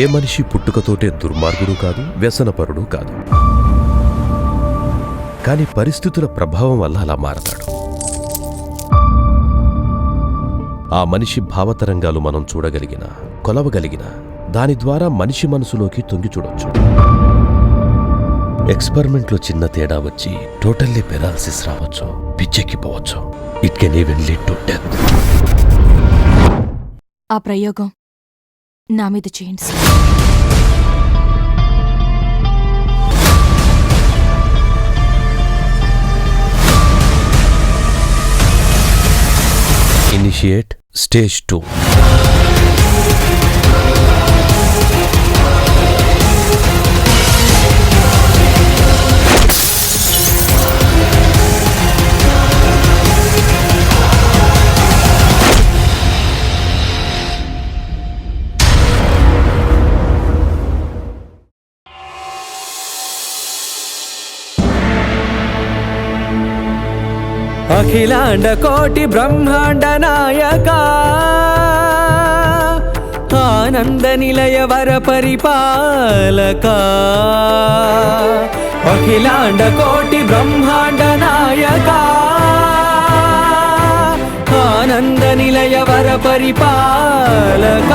ఏ మనిషి పుట్టుకతోటే దుర్మార్గుడు కాదు వ్యసనపరుడు కాదు. కాని పరిస్థితుల ప్రభావం వల్ల అలా మారతాడు. ఆ మనిషి భావతరంగాలు మనం చూడగలిగిన కొలవగలిగిన దాని ద్వారా మనిషి మనసులోకి తొంగి చూడొచ్చు. ఎక్స్పెరిమెంట్లో చిన్న తేడా వచ్చి టోటల్లీ పెరాలసిస్ రావచ్చు పిచ్చెక్కిపోవచ్చు. It can even lead to death. ఆ ప్రయోగం నా మీద చేయండి సార్. ఇనిషియేట్ స్టేజ్ టూ అఖిలాండ కోటి బ్రహ్మాండ నాయక. ఆనంద నిలయ వర పరిపాలక. అఖిలాండ కోటి బ్రహ్మాండ నాయక. ఆనంద నిలయ వర పరిపాలక.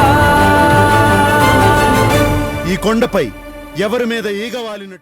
ఈ కొండపై ఎవరి మీద ఈగ వాలినట్టు